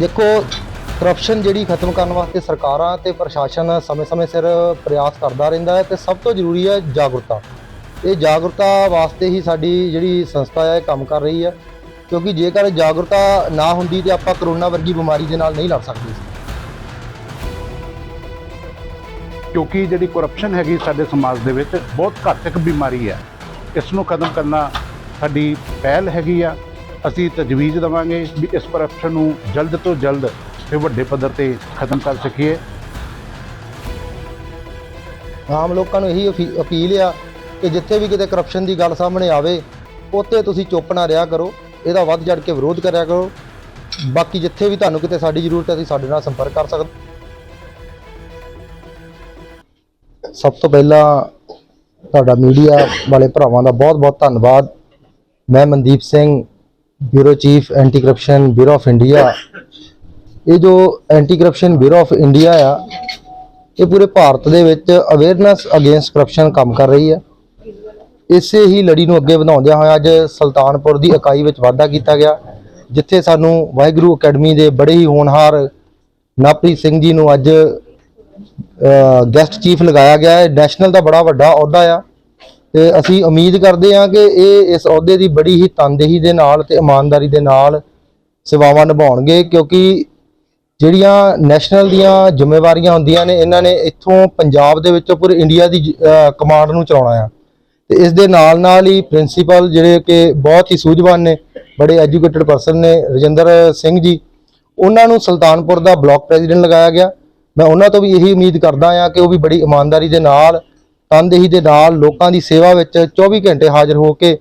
ਦੇਖੋ ਕਰਪਸ਼ਨ ਜਿਹੜੀ ਖਤਮ ਕਰਨ ਵਾਸਤੇ ਸਰਕਾਰਾਂ ਤੇ ਪ੍ਰਸ਼ਾਸਨ ਸਮੇਂ-ਸਮੇਂ ਸਿਰ ਪ੍ਰਯਾਸ ਕਰਦਾ ਰਹਿੰਦਾ ਹੈ ਤੇ ਸਭ ਤੋਂ ਜ਼ਰੂਰੀ ਹੈ ਜਾਗਰੂਕਤਾ। ਇਹ ਜਾਗਰੂਕਤਾ ਵਾਸਤੇ ਹੀ ਸਾਡੀ ਜਿਹੜੀ ਸੰਸਥਾ ਹੈ, ਇਹ ਕੰਮ ਕਰ ਰਹੀ ਹੈ। ਕਿਉਂਕਿ ਜੇਕਰ ਜਾਗਰੂਕਤਾ ਨਾ ਹੁੰਦੀ ਤੇ ਆਪਾਂ ਕਰੋਨਾ ਵਰਗੀ ਬਿਮਾਰੀ ਦੇ ਨਾਲ ਨਹੀਂ ਲੜ ਸਕਦੇ। ਸੀ ਕਿਉਂਕਿ ਜਿਹੜੀ ਕਰਪਸ਼ਨ ਹੈਗੀ ਸਾਡੇ ਸਮਾਜ ਦੇ ਵਿੱਚ ਬਹੁਤ ਘਾਤਕ ਬਿਮਾਰੀ ਹੈ। ਇਸ ਨੂੰ ਖਤਮ ਕਰਨਾ ਸਾਡੀ ਪਹਿਲ ਹੈਗੀ ਆ। ਅਸੀਂ ਤਜਵੀਜ਼ ਦੇਵਾਂਗੇ ਵੀ ਇਸ ਕਰਪਸ਼ਨ ਨੂੰ ਜਲਦ ਤੋਂ ਜਲਦ ਤੇ ਵੱਡੇ ਪੱਧਰ ਤੇ ਖਤਮ ਕਰ ਸਕੀਏ। ਆਮ ਲੋਕਾਂ ਨੂੰ ਇਹੀ ਅਫੀ- ਅਪੀਲ ਆ ਕਿ ਜਿੱਥੇ ਵੀ ਕਿਤੇ ਕਰਪਸ਼ਨ ਦੀ ਗੱਲ ਸਾਹਮਣੇ ਆਵੇ, ਉੱਥੇ ਤੁਸੀਂ ਚੁੱਪ ਨਾ ਰਿਹਾ ਕਰੋ, ਇਹਦਾ ਵੱਧ ਚੜ ਕੇ ਵਿਰੋਧ ਕਰਿਆ ਕਰੋ। ਬਾਕੀ ਜਿੱਥੇ ਵੀ ਤੁਹਾਨੂੰ ਕਿਤੇ ਸਾਡੀ ਜ਼ਰੂਰਤ ਹੈ, ਤੁਸੀਂ ਸਾਡੇ ਨਾਲ ਸੰਪਰਕ ਕਰ ਸਕਦੇ ਸਭ ਤੋਂ ਪਹਿਲਾਂ ਤੁਹਾਡਾ ਮੀਡੀਆ ਵਾਲੇ ਭਰਾਵਾਂ ਦਾ ਬਹੁਤ-ਬਹੁਤ ਧੰਨਵਾਦ। ਮੈਂ Mandeep Singh bureau chief anti corruption bureau of India ਇਹ ਜੋ anti corruption bureau of India ਆ, ਇਹ ਪੂਰੇ ਭਾਰਤ ਦੇ ਵਿੱਚ ਅਵੇਅਰਨੈਸ ਅਗੇਂਸਟ ਕਰਪਸ਼ਨ ਕੰਮ ਕਰ ਰਹੀ ਹੈ। ਇਸੇ ਹੀ ਲੜੀ ਨੂੰ ਅੱਗੇ ਵਧਾਉਂਦਿਆਂ ਹੋਇਆ ਅੱਜ ਸੁਲਤਾਨਪੁਰ ਦੀ ਇਕਾਈ ਵਿੱਚ ਵਾਧਾ ਕੀਤਾ ਗਿਆ, ਜਿੱਥੇ ਸਾਨੂੰ ਵਾਹਿਗੁਰੂ ਅਕੈਡਮੀ ਦੇ ਬੜੇ ਹੀ ਹੋਣਹਾਰ ਨਾਪ੍ਰੀਤ ਸਿੰਘ ਜੀ ਨੂੰ ਅੱਜ ਗੈਸਟ ਚੀਫ ਲਗਾਇਆ ਗਿਆ ਹੈ। ਨੈਸ਼ਨਲ ਦਾ ਬੜਾ ਵੱਡਾ ਅਹੁਦਾ ਆ। ਤੇ ਅਸੀਂ ਉਮੀਦ ਕਰਦੇ ਹਾਂ ਕਿ ਇਹ ਇਸ ਅਹੁਦੇ ਦੀ ਬੜੀ ਹੀ ਤਨਦੇਹੀ ਦੇ ਨਾਲ ਤੇ ਇਮਾਨਦਾਰੀ ਦੇ ਨਾਲ ਸੇਵਾਵਾਂ ਨਿਭਾਉਣਗੇ, ਕਿਉਂਕਿ ਜਿਹੜੀਆਂ ਨੈਸ਼ਨਲ ਦੀਆਂ ਜ਼ਿੰਮੇਵਾਰੀਆਂ ਹੁੰਦੀਆਂ ਨੇ, ਇਹਨਾਂ ਨੇ ਇੱਥੋਂ ਪੰਜਾਬ ਦੇ ਵਿੱਚੋਂ ਪੂਰੇ ਇੰਡੀਆ ਦੀ ਕਮਾਂਡ ਨੂੰ ਚਲਾਉਣਾ ਆ। ਤੇ ਇਸ ਦੇ ਨਾਲ ਨਾਲ ਹੀ ਪ੍ਰਿੰਸੀਪਲ ਜਿਹੜੇ ਕਿ ਬਹੁਤ ਹੀ ਸੂਝਵਾਨ ਨੇ, ਬੜੇ ਐਜੂਕੇਟਡ ਪਰਸਨ ਨੇ, ਰਜਿੰਦਰ ਸਿੰਘ ਜੀ, ਉਹਨਾਂ ਨੂੰ ਸੁਲਤਾਨਪੁਰ ਦਾ ਬਲਾਕ ਪ੍ਰੈਜ਼ੀਡੈਂਟ ਲਗਾਇਆ ਗਿਆ। ਮੈਂ ਉਹਨਾਂ ਤੋਂ ਵੀ ਇਹੀ ਉਮੀਦ ਕਰਦਾ ਆ ਕਿ ਉਹ ਵੀ ਬੜੀ ਇਮਾਨਦਾਰੀ ਦੇ ਨਾਲ ਤਨਦੇਹੀ ਦੇ ਨਾਲ ਲੋਕਾਂ ਦੀ ਸੇਵਾ ਵਿੱਚ 24 ਘੰਟੇ ਹਾਜ਼ਰ ਹੋ ਕੇ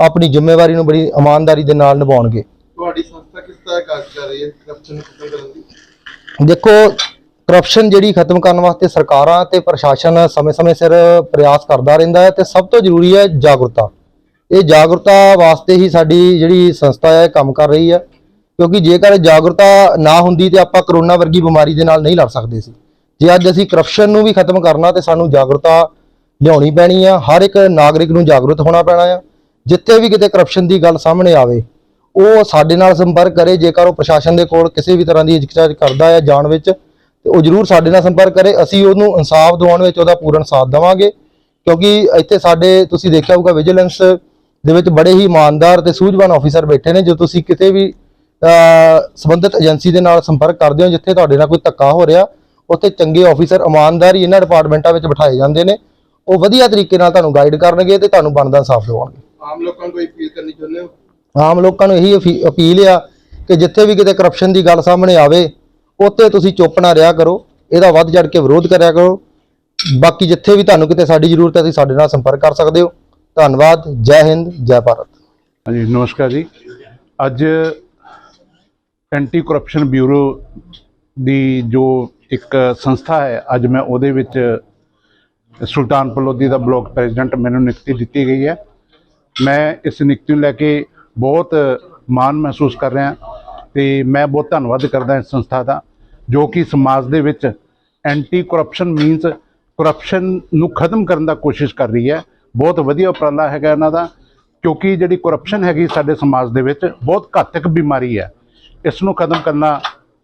ਆਪਣੀ ਜ਼ਿੰਮੇਵਾਰੀ ਨੂੰ ਬੜੀ ਇਮਾਨਦਾਰੀ ਦੇ ਨਾਲ ਨਿਭਾਉਣਗੇ। ਤੁਹਾਡੀ ਸੰਸਥਾ ਕਿਸ ਤਰ੍ਹਾਂ ਕਾਰਜ ਕਰ ਰਹੀ ਹੈ? ਕਰਪਸ਼ਨ ਨੂੰ ਖਤਮ ਕਰਨ ਦੀ? ਦੇਖੋ ਕਰਪਸ਼ਨ ਜਿਹੜੀ ਖਤਮ ਕਰਨ ਵਾਸਤੇ ਸਰਕਾਰਾਂ ਤੇ ਪ੍ਰਸ਼ਾਸਨ ਸਮੇਂ-ਸਮੇਂ ਸਿਰ ਪ੍ਰਯਾਸ ਕਰਦਾ ਰਹਿੰਦਾ ਹੈ ਤੇ ਸਭ ਤੋਂ ਜ਼ਰੂਰੀ ਹੈ ਜਾਗਰੂਕਤਾ। ਇਹ ਜਾਗਰੂਕਤਾ ਵਾਸਤੇ ਹੀ ਸਾਡੀ ਜਿਹੜੀ ਸੰਸਥਾ ਹੈ ਇਹ ਕੰਮ ਕਰ ਰਹੀ ਹੈ। ਕਿਉਂਕਿ ਜੇਕਰ ਜਾਗਰੂਕਤਾ ਨਾ ਹੁੰਦੀ ਤੇ ਆਪਾਂ ਕਰੋਨਾ ਵਰਗੀ ਬਿਮਾਰੀ ਦੇ ਨਾਲ ਨਹੀਂ ਲੜ ਸਕਦੇ ਸੀ। ਜੇ ਅੱਜ ਅਸੀਂ ਕਰਪਸ਼ਨ ਨੂੰ ਵੀ ਖਤਮ ਕਰਨਾ ਤੇ ਸਾਨੂੰ ਜਾਗਰੂਕਤਾ ਲਿਆਉਣੀ ਪੈਣੀ ਆ, ਹਰ ਇੱਕ ਨਾਗਰਿਕ ਨੂੰ ਜਾਗਰੂਕ ਹੋਣਾ ਪੈਣਾ ਆ, ਜਿੱਥੇ ਵੀ ਕਿਤੇ ਕਰਪਸ਼ਨ ਦੀ ਗੱਲ ਸਾਹਮਣੇ ਆਵੇ, ਉਹ ਸਾਡੇ ਨਾਲ ਸੰਪਰਕ ਕਰੇ, ਜੇਕਰ ਉਹ ਪ੍ਰਸ਼ਾਸਨ ਦੇ ਕੋਲ ਕਿਸੇ ਵੀ ਤਰ੍ਹਾਂ ਦੀ ਹਿਚਕਚਾਹਟ ਕਰਦਾ ਹੈ ਜਾਣ ਵਿੱਚ, ਤੇ ਉਹ ਜਰੂਰ ਸਾਡੇ ਨਾਲ ਸੰਪਰਕ ਕਰੇ, ਅਸੀਂ ਉਹਨੂੰ ਇਨਸਾਫ ਦਿਵਾਉਣ ਵਿੱਚ ਉਹਦਾ ਪੂਰਨ ਸਾਥ ਦੇਵਾਂਗੇ, ਕਿਉਂਕਿ ਇੱਥੇ ਸਾਡੇ, ਤੁਸੀਂ ਦੇਖਿਆ ਹੋਊਗਾ ਵਿਜੀਲੈਂਸ ਦੇ ਵਿੱਚ ਬੜੇ ਹੀ ਇਮਾਨਦਾਰ ਤੇ ਸੂਝਵਾਨ ਆਫੀਸਰ ਬੈਠੇ ਨੇ, ਜੋ ਤੁਸੀਂ ਕਿਤੇ ਵੀ ਸੰਬੰਧਿਤ ਏਜੰਸੀ ਦੇ ਨਾਲ ਸੰਪਰਕ ਕਰਦੇ ਹੋ, ਜਿੱਥੇ ਤੁਹਾਡੇ ਨਾਲ ਕੋਈ ਧੱਕਾ ਹੋ ਰਿਹਾ ਉੱਥੇ ਚੰਗੇ ਆਫੀਸਰ ਇਮਾਨਦਾਰੀ ਇਹਨਾਂ ਡਿਪਾਰਟਮੈਂਟਾਂ ਵਿੱਚ ਬਿਠਾਏ ਜਾਂਦੇ ਨੇ। ਉਹ ਵਧੀਆ ਤਰੀਕੇ ਨਾਲ ਤੁਹਾਨੂੰ ਗਾਈਡ ਕਰਨਗੇ ਤੇ ਤੁਹਾਨੂੰ ਬਣਦਾ ਇਨਸਾਫ ਦਿਵਾਉਣਗੇ। ਆਮ ਲੋਕਾਂ ਨੂੰ ਅਪੀਲ ਕਰਨੀ ਚਾਹੁੰਦੇ ਹੋ? ਆਮ ਲੋਕਾਂ ਨੂੰ ਇਹੀ ਅਪੀਲ ਆ ਕਿ ਜਿੱਥੇ ਵੀ ਕਿਤੇ ਕਰਪਸ਼ਨ ਦੀ ਗੱਲ ਸਾਹਮਣੇ ਆਵੇ ਉੱਥੇ ਤੁਸੀਂ ਚੁੱਪ ਨਾ ਰਿਹਾ ਕਰੋ ਇਹਦਾ ਵੱਧ ਚੜ ਕੇ ਵਿਰੋਧ ਕਰਿਆ ਕਰੋ। ਬਾਕੀ ਜਿੱਥੇ ਵੀ ਤੁਹਾਨੂੰ ਕਿਤੇ ਸਾਡੀ ਜ਼ਰੂਰਤ ਹੈ ਤੁਸੀਂ ਸਾਡੇ ਨਾਲ ਸੰਪਰਕ ਕਰ ਸਕਦੇ ਹੋ। ਧੰਨਵਾਦ ਜੈ ਹਿੰਦ ਜੈ ਭਾਰਤ। ਹਾਂਜੀ ਨਮਸਕਾਰ ਜੀ। ਅੱਜ ਐਂਟੀ ਕਰਪਸ਼ਨ ਬਿਊਰੋ ਦੀ ਜੋ ਇੱਕ ਸੰਸਥਾ ਹੈ, ਅੱਜ ਮੈਂ ਉਹਦੇ ਵਿੱਚ ਸੁਲਤਾਨਪੁਰ ਲੋਧੀ ਦਾ ਬਲਾਕ ਪ੍ਰੈਜ਼ੀਡੈਂਟ ਮੈਨੂੰ ਨਿਯੁਕਤੀ ਦਿੱਤੀ ਗਈ ਹੈ। ਮੈਂ ਇਸ ਨਿਯੁਕਤੀ ਨੂੰ ਲੈ ਕੇ ਬਹੁਤ ਮਾਣ ਮਹਿਸੂਸ ਕਰ ਰਿਹਾ ਤੇ ਮੈਂ ਬਹੁਤ ਧੰਨਵਾਦ ਕਰਦਾ ਇਸ ਸੰਸਥਾ ਦਾ, ਜੋ ਕਿ ਸਮਾਜ ਦੇ ਵਿੱਚ ਐਂਟੀ ਕਰਪਸ਼ਨ ਮੀਨਸ ਕਰਪਸ਼ਨ ਨੂੰ ਖਤਮ ਕਰਨ ਦਾ ਕੋਸ਼ਿਸ਼ ਕਰ ਰਹੀ ਹੈ। ਬਹੁਤ ਵਧੀਆ ਉਪਰਾਲਾ ਹੈਗਾ ਇਹਨਾਂ ਦਾ, ਕਿਉਂਕਿ ਜਿਹੜੀ ਕਰਪਸ਼ਨ ਹੈਗੀ ਸਾਡੇ ਸਮਾਜ ਦੇ ਵਿੱਚ ਬਹੁਤ ਘਾਤਕ ਬਿਮਾਰੀ ਹੈ। ਇਸ ਨੂੰ ਖਤਮ ਕਰਨਾ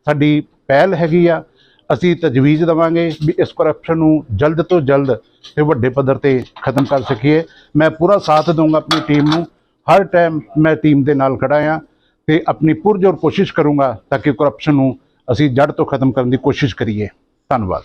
ਸਾਡੀ ਪਹਿਲ ਹੈਗੀ ਆ, ਅਸੀਂ ਤਜਵੀਜ਼ ਦੇਵਾਂਗੇ ਵੀ ਇਸ ਕਰਪਸ਼ਨ ਨੂੰ ਜਲਦ ਤੋਂ ਜਲਦ ਤੇ ਵੱਡੇ ਪੱਧਰ ਤੇ ਖਤਮ ਕਰ ਸਕੀਏ। ਮੈਂ ਪੂਰਾ ਸਾਥ ਦਊਂਗਾ ਆਪਣੀ ਟੀਮ ਨੂੰ। ਹਰ ਟਾਈਮ ਮੈਂ ਟੀਮ ਦੇ ਨਾਲ ਖੜਾ ਹਾਂ ਤੇ ਆਪਣੀ ਪੁਰਜੋਰ ਕੋਸ਼ਿਸ਼ ਕਰੂੰਗਾ ਤਾਂ ਕਿ ਕਰਪਸ਼ਨ ਨੂੰ ਅਸੀਂ ਜੜ ਤੋਂ ਖਤਮ ਕਰਨ ਦੀ ਕੋਸ਼ਿਸ਼ ਕਰੀਏ। ਧੰਨਵਾਦ।